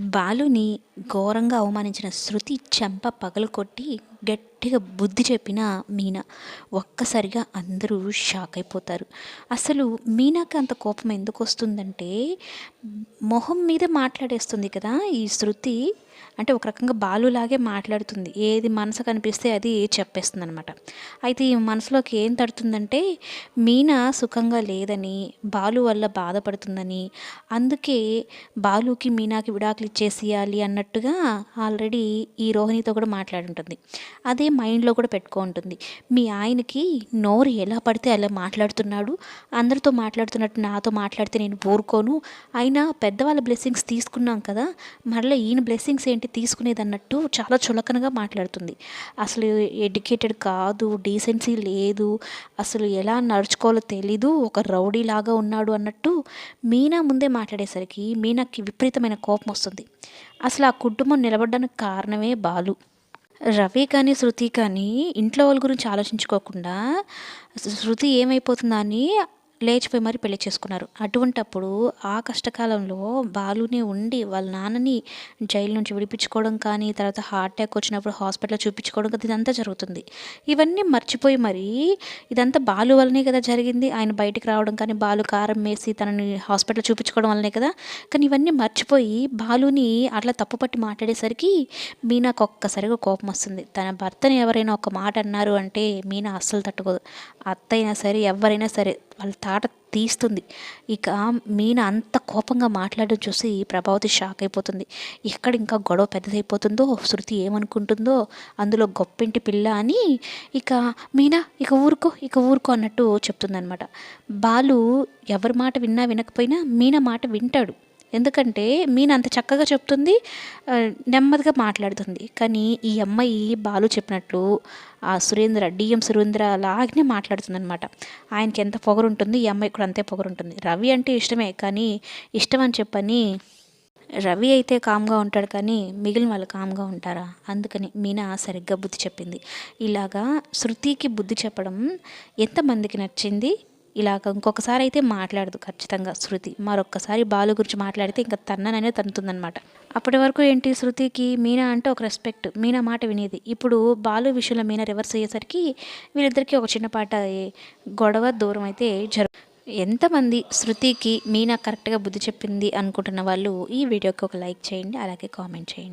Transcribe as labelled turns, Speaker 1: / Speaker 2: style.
Speaker 1: బాలుని ఘోరంగా అవమానించిన శృతి చెంప పగలుకొట్టి గట్టిగా బుద్ధి చెప్పిన మీనా. ఒక్కసారిగా అందరూ షాక్ అయిపోతారు. అసలు మీనాకి అంత కోపం ఎందుకు వస్తుందంటే మొహం మీద మాట్లాడేస్తుంది కదా ఈ శృతి. అంటే ఒక రకంగా బాలులాగే మాట్లాడుతుంది. ఏది మనసు కనిపిస్తే అది చెప్పేస్తుంది అనమాట అయితే ఈ మనసులోకి ఏం తడుతుందంటే మీనా సుఖంగా లేదని బాలు వల్ల బాధపడుతుందని అందుకే బాలుకి మీనాకి విడాకులు ఇచ్చేసేయాలి అన్నట్టుగా ఆల్రెడీ ఈ రోహిణితో కూడా మాట్లాడుంటుంది. అదే మైండ్లో కూడా పెట్టుకో ఉంటుంది మీ ఆయనకి నోరు ఎలా పడితే అలా మాట్లాడుతున్నాడు. అందరితో మాట్లాడుతున్నట్టు నాతో మాట్లాడితే నేను ఊరుకోను. అయినా పెద్దవాళ్ళ బ్లెస్సింగ్స్ తీసుకున్నాం కదా మరలా ఈయన బ్లెస్సింగ్స్ ఏంటి తీసుకునేది అన్నట్టు చాలా చులకనగా మాట్లాడుతుంది. అసలు ఎడ్యుకేటెడ్ కాదు డీసెన్సీ లేదు అసలు ఎలా నడుచుకోవాలో తెలీదు ఒక రౌడీ లాగా ఉన్నాడు అన్నట్టు మీనా ముందే మాట్లాడేసరికి మీనాకి విపరీతమైన కోపం వస్తుంది. అసలు ఆ కుటుంబం నిలబడడానికి కారణమే బాలు. రవి కానీ శృతి కానీ ఇంట్లో వాళ్ళ గురించి ఆలోచించుకోకుండా శృతి ఏమైపోతుందా అని లేచిపోయి మరి పెళ్ళి చేసుకున్నారు. అటువంటప్పుడు ఆ కష్టకాలంలో బాలునే ఉండి వాళ్ళ నాన్నని జైలు నుంచి విడిపించుకోవడం కానీ తర్వాత హార్ట్ అటాక్ వచ్చినప్పుడు హాస్పిటల్లో చూపించుకోవడం కదా ఇదంతా జరుగుతుంది. ఇవన్నీ మర్చిపోయి మరి ఇదంతా బాలు వల్లనే కదా జరిగింది. ఆయన బయటికి రావడం కానీ బాలు కారం వేసి తనని హాస్పిటల్ చూపించుకోవడం వల్లనే కదా. కానీ ఇవన్నీ మర్చిపోయి బాలుని అట్లా తప్పుపట్టి మాట్లాడేసరికి మీనాకు ఒక్కసారిగా కోపం వస్తుంది. తన భర్తని ఎవరైనా ఒక మాట అన్నారు అంటే మీనా అస్సలు తట్టుకోదు. అత్త అయినా సరే ఎవరైనా సరే వాళ్ళ తాట తీస్తుంది. ఇక మీన అంత కోపంగా మాట్లాడడం చూసి ప్రభావతి షాక్ అయిపోతుంది. ఎక్కడ ఇంకా గొడవ పెద్దదైపోతుందో శృతి ఏమనుకుంటుందో అందులో గొప్పింటి పిల్ల అని ఇక మీనా ఇక ఊరుకో ఇక ఊరుకో అన్నట్టు చెప్తుందనమాట బాలు ఎవరి మాట విన్నా వినకపోయినా మీన మాట వింటాడు. ఎందుకంటే మీన అంత చక్కగా చెప్తుంది నెమ్మదిగా మాట్లాడుతుంది. కానీ ఈ అమ్మాయి బాలు చెప్పినట్లు ఆ సురేంద్ర డిఎం సురేంద్ర లాగానే మాట్లాడుతుంది అనమాట ఆయనకి ఎంత పొగరు ఉంటుంది ఈ అమ్మాయి కూడా అంతే పొగరు ఉంటుంది. రవి అంటే ఇష్టమే కానీ ఇష్టం అని చెప్పని రవి అయితే కామ్గా ఉంటాడు కానీ మిగిలిన వాళ్ళు కామ్గా ఉంటారా? అందుకని మీనా సరిగ్గా బుద్ధి చెప్పింది. ఇలాగా శృతికి బుద్ధి చెప్పడం ఎంతమందికి నచ్చింది? ఇలాగ ఇంకొకసారి అయితే మాట్లాడదు ఖచ్చితంగా శృతి. మరొక్కసారి బాలు గురించి మాట్లాడితే ఇంకా తన్నననే తన్నుతుందనమాట అప్పటి వరకు ఏంటి శృతికి మీనా అంటే ఒక రెస్పెక్ట్ మీనా మాట వినేది. ఇప్పుడు బాలు విషయంలో మీనా రివర్స్ అయ్యేసరికి వీళ్ళిద్దరికీ ఒక చిన్నపాట గొడవ దూరం అయితే జరు. ఎంతమంది శృతికి మీనా కరెక్ట్గా బుద్ధి చెప్పింది అనుకుంటున్న వాళ్ళు ఈ వీడియోకి ఒక లైక్ చేయండి అలాగే కామెంట్ చేయండి.